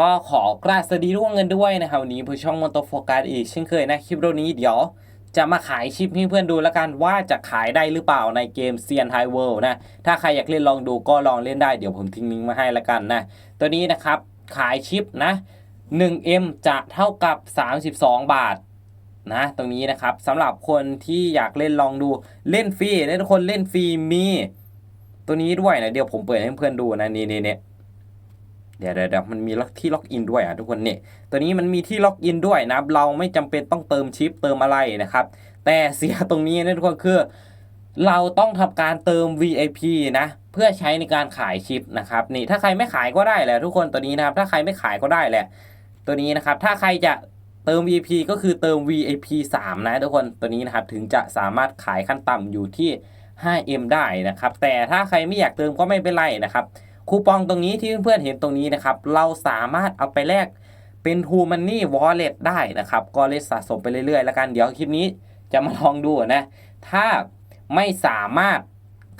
ก็ขอกราบสวัสดีทุกคนกันด้วยนะครับวันนี้ผู้ช่องมอนโตโฟกัสอีกเช่นเคยนะคลิปวิดีโอนี้เดี๋ยวจะมาขายชิปให้เพื่อนดูแล้วกันว่าจะขายได้หรือเปล่าในเกมเซียนไฮเวิลด์นะ ถ้าใครอยากเล่นลองดูก็ลองเล่นได้เดี๋ยวผมทิ้งลิงก์มาให้แล้วกันนะ ตัวนี้นะครับขายชิปนะ 1M จะเท่ากับ 32 บาทนะตรงนี้นะครับสำหรับคนที่อยากเล่นลองดูเล่นฟรีนะทุกคนเล่นฟรีมี ตัวนี้ด้วยนะเดี๋ยวผมเปิดให้เพื่อนดูนะนี่นี่นี่เดี๋ย เดี๋ยวเดี๋ยวมันมีล็อกที่ล็อกอินด้วยอะทุกคนเนี่ยตัวนี้มันมีที่ล็อกอินด้วยนะเราไม่จำเป็นต้องเติมชิปเติมอะไรนะครับ แต่เสียตรงนี้นะทุกคนคือ เราต้องทำการเติม VIP นะเพื่อใช้ในการขายชิปนะครับนี่ถ้าใครไม่ขายก็ได้แหละทุกคนตัวนี้นะครับถ้าใครไม่ขายก็ได้แหละ ตัวนี้นะครับถ้าใครจะเติม VIP ก็คือเติม VIP 3 นะทุกคนตัวนี้นะครับถึงจะสามารถขายขั้นต่ำอยู่ที่ 5M ได้นะครับ แต่ถ้าใครไม่อยากเติมก็ไม่เป็นไรนะครับ คูปองตรงนี้ที่เพื่อนๆเห็นตรงนี้นะครับ เราสามารถเอาไปแลกเป็น t ูมันนี่ Wallet ได้นะครับ ก็เล่นสะสมไปเรื่อยๆ แล้วกัน เดี๋ยวคลิปนี้จะมาลองดูนะ ถ้าไม่สามารถ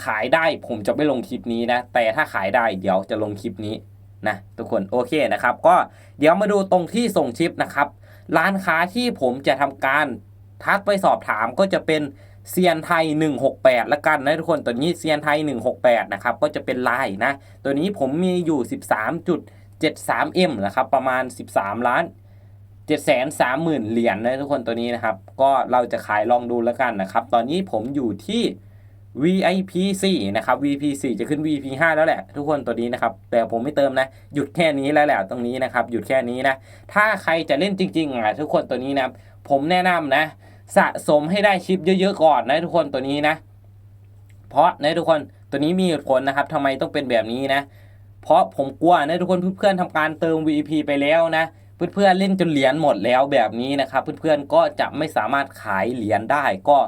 ขายได้ผมจะไม่ลงคลิปนี้นะ แต่ถ้าขายได้เดี๋ยวจะลงคลิปนี้นะทุกคนโอเคนะครับ ก็เดี๋ยวมาดูตรงที่ส่งชิปนะครับ ร้านค้าที่ผมจะทำการทักไปสอบถามก็จะเป็น เซียนไทย 168 ละกันนะทุกคนตัวนี้เซียนไทย 168 นะครับ ก็จะเป็นลายนะ ตัวนี้ผมมีอยู่ 13.73M นะครับ ประมาณ 13 ล้าน730,000 เหรียญนะทุกคนตัวนี้นะครับ ก็เราจะขายลองดูแล้วกันนะครับ ตอนนี้ผมอยู่ที่ VIP 4นะครับ VIP 4จะขึ้น VIP 5แล้วแหละ ทุกคนตัวนี้นะครับ แต่ผมไม่เติมนะ หยุดแค่นี้แล้วแหละตรงนี้นะครับ หยุดแค่นี้นะ ถ้าใครจะเล่นจริงๆอะทุกคนตัวนี้นะครับผมแนะนำนะ สะสมให้ได้ชิปเยอะๆก่อนนะทุกคนตัวนี้นะ เพราะนะทุกคนตัวนี้มีเหตุผลนะครับทำไมต้องเป็นแบบนี้นะ เพราะผมกลัวนะทุกคนเพื่อนๆทำการเติม VP ไปแล้วนะเพื่อนๆเล่นจนเหรียญหมดแล้วแบบนี้นะครับเพื่อนๆก็จะไม่สามารถขายเหรียญได้ก็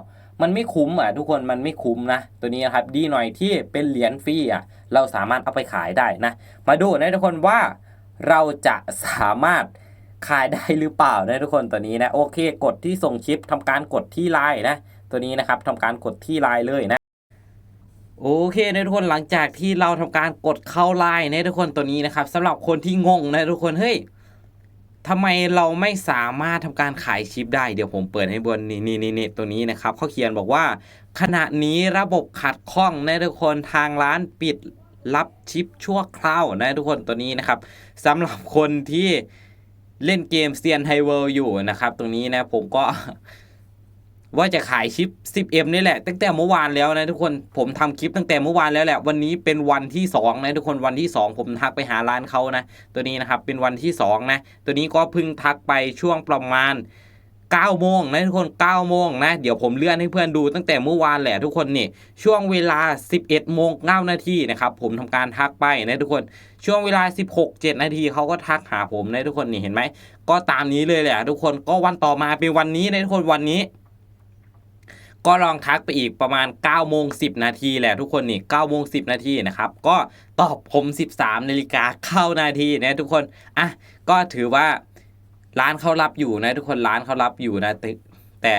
มันไม่คุ้มอะทุกคนมันไม่คุ้มนะ ตัวนี้นะครับดีหน่อยที่เป็นเหรียญฟรีอะเราสามารถเอาไปขายได้นะ มาดูนะทุกคนว่าเราจะสามารถ ขายได้หรือเปล่านะทุกคนตัวนี้นะโอเค กดที่ส่งชิปทำการกดที่ไลน์นะตัวนี้นะครับทำการกดที่ไลน์เลยนะโอเคนะทุกคนหลังจากที่เราทำการกดเข้าไลน์นะทุกคนตัวนี้นะครับสำหรับคนที่งงนะทุกคนเฮ้ยทำไมเราไม่สามารถทำการขายชิปได้เดี๋ยวผมเปิดให้บนนี่นี่นี่ตัวนี้นะครับเขาเขียนบอกว่า ขณะนี้ระบบขัดข้องนะทุกคนทางร้านปิดรับชิปชั่วคราวนะทุกคนตัวนี้นะครับสำหรับคนที่ เล่นเกมเซียนไฮเวิลอยู่นะครับ ตรงนี้นะผมก็ว่าจะขายชิป 10M นี่แหละ ตั้งแต่เมื่อวานแล้วนะทุกคน ผมทำคลิปตั้งแต่เมื่อวานแล้วแหละ วันนี้เป็นวันที่2นะทุกคน วันที่ 2 ผมทักไปหาร้านเขานะ ตัวนี้นะครับ เป็นวันที่2นะ ตัวนี้ก็เพิ่งทักไปช่วงประมาณ 9โมงนะทุกคน9โมงนะเดี๋ยวผมเลื่อนให้เพื่อนดูตั้งแต่เมื่อวานแหละทุกคนนี่ช่วงเวลา 11โมง9นาทีนะครับผมทำการทักไปนะทุกคนช่วงเวลา 16 7 นาทีเขาก็ทักหาผมนะทุกคนนี่เห็นไหมก็ตามนี้เลยแหละทุกคนก็วันต่อมาเป็นวันนี้นะทุกคนวันนี้ก็ลองทักไปอีกประมาณ9โมง10 นาทีแหละทุกคนนี่9โมง10 นาทีนะครับ ก็ตอบผม 13นาฬิกาเข้านาทีนะทุกคน อะ ก็ถือว่า ร้านเขารับอยู่นะ ทุกคนร้านเขารับอยู่นะแต่แต่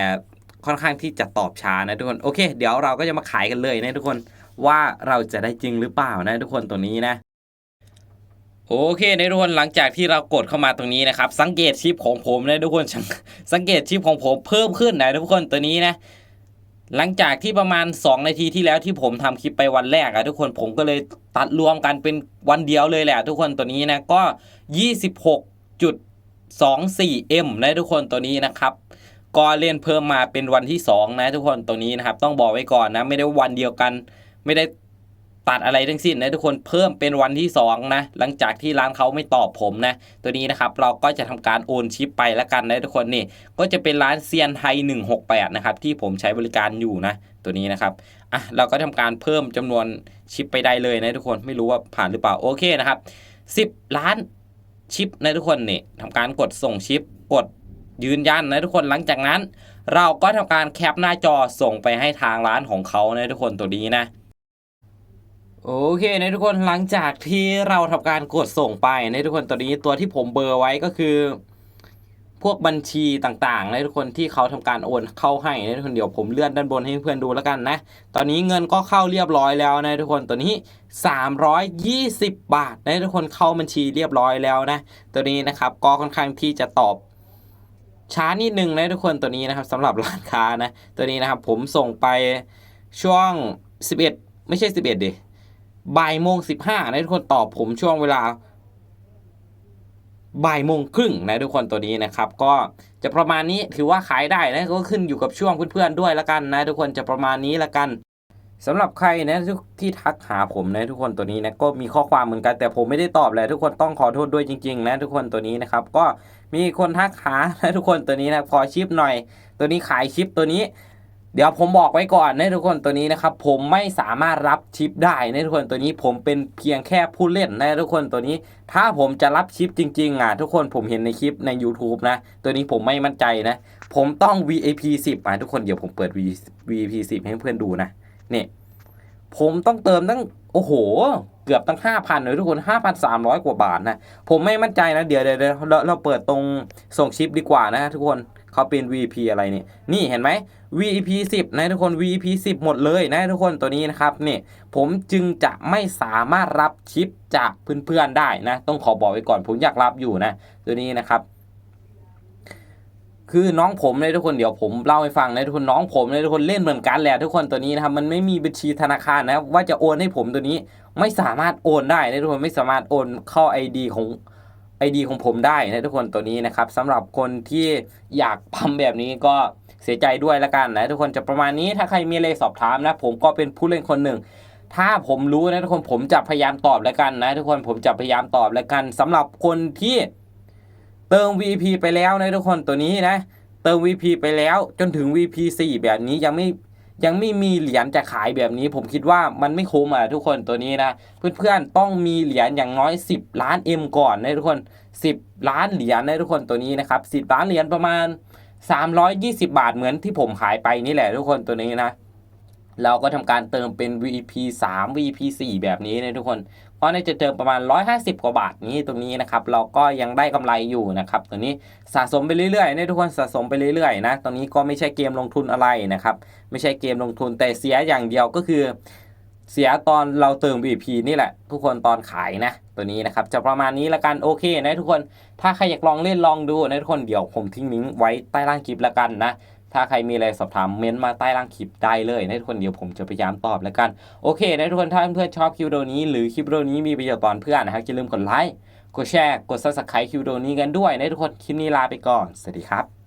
ค่อนข้างที่จะตอบช้านะทุกคนโอเค เดี๋ยวเราก็จะมาขายกันเลยนะทุกคนว่าเราจะได้จริงหรือเปล่านะทุกคนตัวนี้นะโอเคนทุกคนหลังจากที่เรากดเข้ามาตรงนี้นะครับ สังเกตชิปของผมนะทุกคนสังเกตชิปของผมเพิ่มขึ้นนะทุกคนตัวนี้นะ หลังจากที่ประมาณ 2 นาทีที่แล้วที่ผมทำคลิปไปวันแรกอะทุกคนผมก็เลยตัดรวมกันเป็นวันเดียวเลยแหละ ทุกคนตัวนี้นะก็ 24m นะทุกคนตัวนี้นะครับก็เล่นเพิ่มมาเป็นวันที่ 2 นะทุกคนตัวนี้นะครับ ต้องบอกไว้ก่อนนะไม่ได้วันเดียวกัน ไม่ได้ตัดอะไรทั้งสิ้นนะทุกคนเพิ่มเป็นวันที่ 2 นะ หลังจากที่ร้านเขาไม่ตอบผมนะ ตัวนี้นะครับเราก็จะทำการโอนชิปไปแล้วกันนะทุกคนนี่ ก็จะเป็นร้านเซียนไทย 168 นะครับ ที่ผมใช้บริการอยู่นะ ตัวนี้นะครับอะเราก็ทำการเพิ่มจำนวนชิปไปได้เลยนะทุกคนไม่รู้ว่าผ่านหรือเปล่าโอเคนะครับ 10 ล้าน ชิปนะทุกคนนี่ทำการกดส่งชิป กดยืนยันนะทุกคนหลังจากนั้น เราก็ทำการแคปหน้าจอส่งไปให้ทางร้านของเขานะทุกคนตัวนี้นะโอเคนะทุกคนหลังจากที่เราทำการกดส่งไปนะทุกคนตัวนี้ตัวที่ผมเบอร์ไว้ก็คือ พวกบัญชีต่างๆนะทุกคนที่เขาทำการโอนเข้าให้นะทุกคนเดี๋ยวผมเลื่อนด้านบนให้เพื่อนดูแล้วกันนะ ตอนนี้เงินก็เข้าเรียบร้อยแล้วนะทุกคนตัวนี้ 320 บาทนะทุกคนเข้าบัญชีเรียบร้อยแล้วนะ ตัวนี้นะครับก็ค่อนข้างที่จะตอบช้านิดนึงนะทุกคนตัวนี้นะครับสำหรับร้านค้านะ ตัวนี้นะครับผมส่งไปช่วง 11 ไม่ใช่ 11ดิบ่ายโมง15นะทุกคนตอบผมช่วงเวลา บ่ายโมงครึ่งนะทุกคนตัวนี้นะครับ ก็จะประมาณนี้ถือว่าขายได้นะก็ขึ้นอยู่กับช่วงเพื่อนๆด้วยละกันนะทุกคนจะประมาณนี้ละกันสำหรับใครนะท,ที่ทักหาผมนะทุกคนตัวนี้นะก็มีข้อความเหมือนกันแต่ผมไม่ได้ตอบเลยทุกคนต้องขอโทษด้วยจริงๆนะทุกคนตัวนี้นะครับก็มีคนทักหานะทุกคนตัวนี้นะขอชิปหน่อย ตัวนี้ขายชิปตัวนี้ เดี๋ยวผมบอกไว้ก่อนนะทุกคนตัวนี้นะครับผมไม่สามารถรับชิปได้นะทุกคนตัวนี้ผมเป็นเพียงแค่ผู้เล่นนะทุกคนตัวนี้ ถ้าผมจะรับชิปจริงๆอะทุกคนผมเห็นในคลิปใน YouTube นะ ตัวนี้ผมไม่มั่นใจนะ ผมต้อง VIP 10อะทุกคนเดี๋ยวผมเปิด VIP 10ให้เพื่อนดูนะเนี่ ผมต้องเติมตั้งโอ้โห เกือบตั้ง 5,000เลยทุกคน 5,300 กว่าบาทนะ ผมไม่มั่นใจนะเดี๋ยวเดี๋ยวเราเราเปิดตรงส่งชิปดีกว่านะทุกคนเขาเป็น VP อะไรนี่ นี่เห็นไหม VP 10 นะทุกคน VP 10 หมดเลยนะทุกคนตัวนี้นะครับนี่ผมจึงจะไม่สามารถรับชิปจากเพื่อนๆได้นะ ต้องขอบอกไว้ก่อนผมอยากรับอยู่นะ ตัวนี้นะครับ คือน้องผมเลยทุกคนเดี๋ยวผมเล่าให้ฟังนะทุกคนน้องผมเลยทุกคนเล่นเหมือนกันแหละทุกคนตัวนี้นะครับมันไม่มีบัญชีธนาคารนะว่าจะโอนให้ผมตัวนี้ไม่สามารถโอนได้นะทุกคนไม่สามารถโอนเข้า ID ของ ID ของผมได้นะทุกคนตัวนี้นะครับสำหรับคนที่อยากปั๊มแบบนี้ก็เสียใจด้วยละกันนะทุกคนจะประมาณนี้ถ้าใครมีอะไรสอบถามนะ ผมก็เป็นผู้เล่นคนหนึ่ง ถ้าผมรู้นะทุกคนผมจะพยายามตอบล้วกันนะ ทุกคนผมจะพยายามตอบล้วกันสำหรับคนที่ เติม VP ไปแล้วนะทุกคนตัวนี้นะ เติม VP ไปแล้วจนถึง VP 4 แบบนี้ยังไม่ยังไม่มีเหรียญจะขายแบบนี้ ผมคิดว่ามันไม่คุ้มอะทุกคนตัวนี้นะ เพื่อนๆต้องมีเหรียญอย่างน้อย 10 ล้าน M ก่อนนะทุกคน 10 ล้านเหรียญนะทุกคนตัวนี้นะครับ10 ล้านเหรียญประมาณ 320 บาทเหมือนที่ผมขายไปนี่แหละทุกคนตัวนี้นะ เราก็ทำการเติมเป็น VP 3 VP 4 แบบนี้นะทุกคน เพราะน่าจะเติมประมาณ 150 กว่าบาทนี้ตรงนี้นะครับ เราก็ยังได้กำไรอยู่นะครับ ตัวนี้สะสมไปเรื่อยๆนะทุกคนสะสมไปเรื่อยๆนะ ตรงนี้ก็ไม่ใช่เกมลงทุนอะไรนะครับ ไม่ใช่เกมลงทุนแต่เสียอย่างเดียวก็คือ เสียตอนเราเติม VP นี่แหละ ทุกคนตอนขายนะ ตัวนี้นะครับจะประมาณนี้ละกันโอเคนะทุกคน ถ้าใครอยากลองเล่นลองดูนะทุกคนเดี๋ยวผมทิ้งลิงก์ไว้ใต้ล่างคลิปละกันนะ ถ้าใครมีอะไรสอบถามเม้นต์มาใต้ล่างคลิปได้เลยนะทุกคนเดี๋ยวผมจะพยายามตอบแล้วกัน โอเคนะทุกคนถ้าเพื่อนๆชอบคลิปโดนี้ หรือคลิปโดนี้มีประโยชน์ตอนเพื่อนนะครับอย่าลืมกดไลค์กดแชร์กดซับสไครต์คลิปโดนี้กันด้วยนะทุกคนคลิปนี้ลาไปก่อนสวัสดีครับ